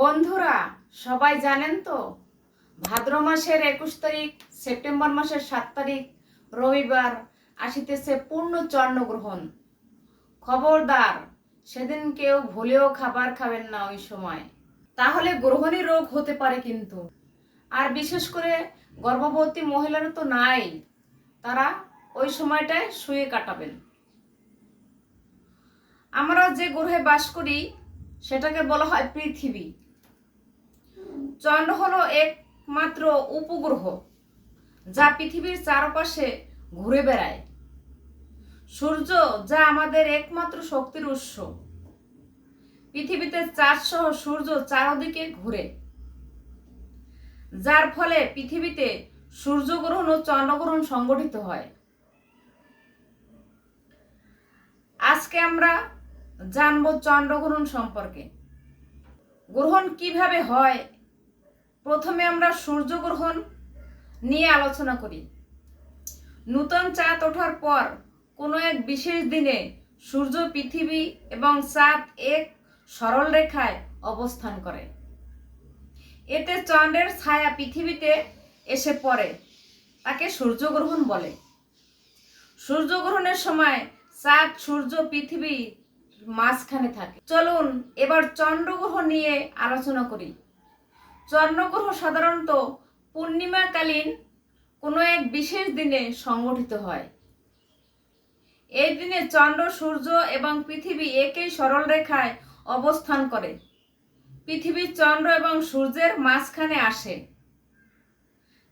বন্ধুরা, সবাই জানেন তো, ভাদ্র মাসের একুশ তারিখ, সেপ্টেম্বর মাসের সাত তারিখ, রবিবার আসিতেছে পূর্ণ চন্দ্রগ্রহণ। খবরদার, সেদিন কেউ ভুলেও খাবার খাবেন না ওই সময়। তাহলে গ্রহণী রোগ হতে পারে কিন্তু। আর বিশেষ করে গর্ভবতী মহিলারা তো নাই, তারা ওই সময়টায় শুয়ে কাটাবেন। আমরা যে গ্রহে বাস করি, সেটাকে বলা হয় পৃথিবী। চন্দ্র হলো একমাত্র উপগ্রহ, যা পৃথিবীর চারপাশে ঘুরে বেড়ায়। সূর্য যা আমাদের একমাত্র শক্তির উৎস। পৃথিবীতে চাঁদসহ সূর্য চারদিকে ঘুরে। যার ফলে পৃথিবীতে সূর্যগ্রহণ ও চন্দ্রগ্রহণ সংগঠিত হয়। আজকে আমরা জানব চন্দ্রগ্রহণ সম্পর্কে। গ্রহণ কীভাবে হয় প্রথমে আমরা সূর্যগ্রহণ নিয়ে আলোচনা করি। নূতন চাঁদ ওঠার পর কোনো এক বিশেষ দিনে সূর্য পৃথিবী এবং চাঁদ এক সরল রেখায় অবস্থান করে। এতে চন্দ্রের ছায়া পৃথিবীতে এসে পড়ে, তাকে সূর্যগ্রহণ বলে। সূর্যগ্রহণের সময় চাঁদ সূর্য পৃথিবী মাঝখানে থাকে। চলুন এবার চন্দ্রগ্রহণ নিয়ে আলোচনা করি। চন্দ্রগ্রহণ সাধারণত পূর্ণিমাকালীন কোনো এক বিশেষ দিনে সংগঠিত হয়। এই দিনে চন্দ্র, সূর্য এবং পৃথিবী একই সরল রেখায় অবস্থান করে। পৃথিবী চন্দ্র এবং সূর্যের মাঝখানে আসে।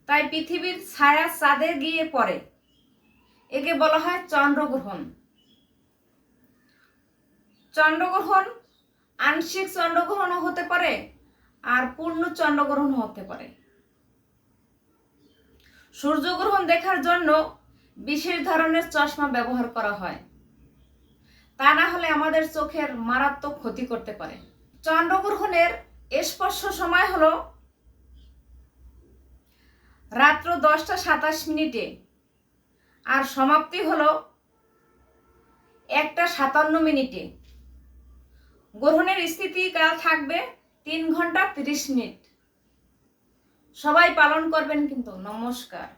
তাই পৃথিবীর ছায়া চাঁদে গিয়ে পড়ে। একে বলা হয় চন্দ্রগ্রহণ। চন্দ্রগ্রহণ আংশিক চন্দ্রগ্রহণও হতে পারে আর পূর্ণ চন্দ্রগ্রহণ হতে পারে। সূর্যগ্রহণ দেখার জন্য বিশেষ ধরনের চশমা ব্যবহার করা হয়। তা না হলে আমাদের চোখের মারাত্মক ক্ষতি করতে পারে। চন্দ্রগ্রহণের স্পর্শ সময় হলো রাত্র দশটা সাতাশ মিনিটে আর সমাপ্তি হলো একটা সাতান্ন মিনিটে। গ্রহণের স্থিতিকাল থাকবে তিন ঘণ্টা তিরিশ মিনিট। সবাই পালন করবেন কিন্তু নমস্কার।